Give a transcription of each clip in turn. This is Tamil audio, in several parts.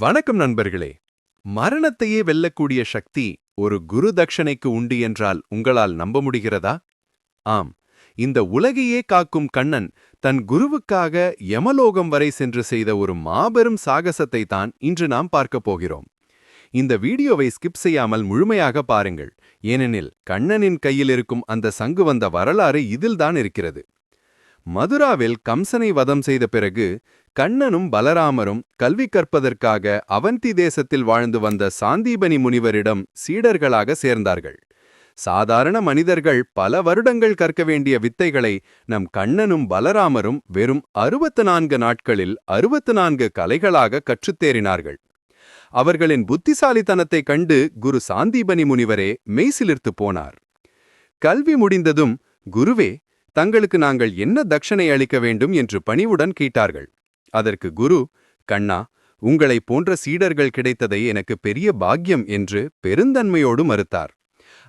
வணக்கம் நண்பர்களே. மரணத்தையே வெல்லக்கூடிய சக்தி ஒரு குரு தட்சணைக்கு உண்டு என்றால் உங்களால் நம்ப முடிகிறதா? ஆம். இந்த உலகையே காக்கும் கண்ணன் தன் குருவுக்காக யமலோகம் வரை சென்று செய்த ஒரு மாபெரும் சாகசத்தை தான் இன்று நாம் பார்க்கப் போகிறோம். இந்த வீடியோவை ஸ்கிப் செய்யாமல் முழுமையாக பாருங்கள். ஏனெனில் கண்ணனின் கையில் இருக்கும் அந்த சங்கு வந்த வரலாறு இதில்தான் இருக்கிறது. மதுராவில் கம்சனை வதம் செய்த பிறகு கண்ணனும் பலராமரும் கல்வி கற்பதற்காக அவந்தி தேசத்தில் வாழ்ந்து வந்த சாந்தீபனி முனிவரிடம் சீடர்களாக சேர்ந்தார்கள். சாதாரண மனிதர்கள் பல வருடங்கள் கற்க வேண்டிய வித்தைகளை நம் கண்ணனும் பலராமரும் வெறும் அறுபத்து நான்கு நாட்களில் அறுபத்து நான்கு கலைகளாக கற்றுத்தேறினார்கள் அவர்களின் புத்திசாலித்தனத்தைக் கண்டு குரு சாந்தீபனி முனிவரே மெய்சிலிர்த்து போனார். கல்வி முடிந்ததும் குருவே தங்களுக்கு நாங்கள் என்ன தட்சணை அளிக்க வேண்டும் என்று பணிவுடன் கேட்டார்கள். அதற்கு குரு கண்ணா உங்களைப் போன்ற சீடர்கள் கிடைத்ததை எனக்கு பெரிய பாக்கியம் என்று பெருந்தன்மையோடு மறுத்தார்.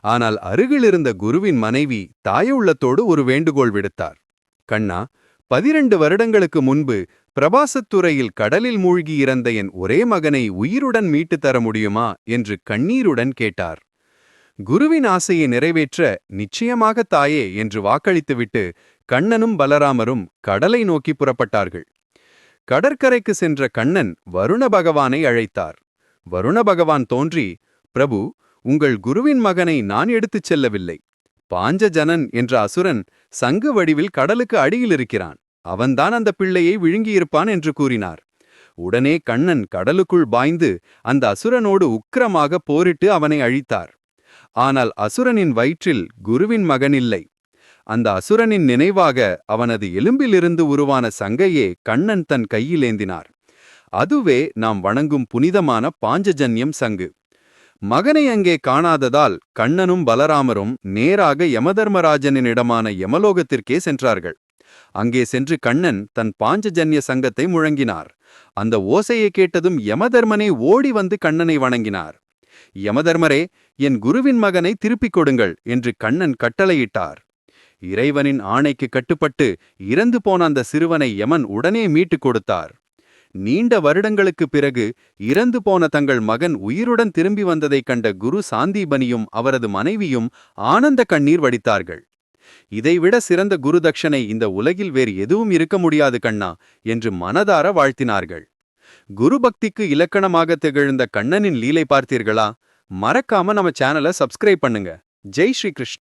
ஆனால் அருகிலிருந்த குருவின் மனைவி தாயுள்ளத்தோடு ஒரு வேண்டுகோள் விடுத்தார். கண்ணா பதிரண்டு வருடங்களுக்கு முன்பு பிரபாசத்துறையில் கடலில் மூழ்கி இறந்த என் ஒரே மகனை உயிருடன் மீட்டுத் தர முடியுமா? என்று கண்ணீருடன் கேட்டார். குருவின் ஆசையை நிறைவேற்ற நிச்சயமாக தாயே என்று வாக்களித்துவிட்டு கண்ணனும் பலராமரும் கடலை நோக்கி புறப்பட்டார்கள். கடற்கரைக்கு சென்ற கண்ணன் வருண பகவானை அழைத்தார். வருண பகவான் தோன்றி பிரபு உங்கள் குருவின் மகனை நான் எடுத்துச் செல்லவில்லை. பாஞ்சஜனன் என்ற அசுரன் சங்கு வடிவில் கடலுக்கு அடியில் இருக்கிறான். அவன்தான் அந்த பிள்ளையை விழுங்கியிருப்பான் என்று கூறினார். உடனே கண்ணன் கடலுக்குள் பாய்ந்து அந்த அசுரனோடு உக்கிரமாக போரிட்டு அவனை அழித்தார். ஆனால் அசுரனின் வயிற்றில் குருவின் மகன் இல்லை. அந்த அசுரனின் நினைவாக அவனது எலும்பிலிருந்து உருவான சங்கையே கண்ணன் தன் கையிலேந்தினார் அதுவே நாம் வணங்கும் புனிதமான பாஞ்சஜன்யம் சங்கு. மகனை அங்கே காணாததால் கண்ணனும் பலராமரும் நேராக யமதர்மராஜனிடமான யமலோகத்திற்கே சென்றார்கள். அங்கே சென்று கண்ணன் தன் பாஞ்சஜன்ய சங்கத்தை முழங்கினார். அந்த ஓசையை கேட்டதும் யமதர்மனே ஓடி வந்து கண்ணனை வணங்கினார். யமதர்மரே என் குருவின் மகனை திருப்பிக் கொடுங்கள் என்று கண்ணன் கட்டளையிட்டார். இறைவனின் ஆணைக்கு கட்டுப்பட்டு இறந்து போன அந்த சிறுவனை யமன் உடனே மீட்டுக் கொடுத்தார். நீண்ட வருடங்களுக்குப் பிறகு இறந்து போன தங்கள் மகன் உயிருடன் திரும்பி வந்ததைக் கண்ட குரு சாந்தீபனியும் அவரது மனைவியும் ஆனந்த கண்ணீர் வடித்தார்கள். இதைவிட சிறந்த குரு இந்த உலகில் வேறு எதுவும் இருக்க முடியாது கண்ணா என்று மனதார வாழ்த்தினார்கள். குரு பக்திக்கு இலக்கணமாக திகழ்ந்த கண்ணனின் லீலை பார்த்தீர்களா? மறக்காம நம்ம சேனலை சப்ஸ்கிரைப் பண்ணுங்க. ஜெய் ஸ்ரீ கிருஷ்ண.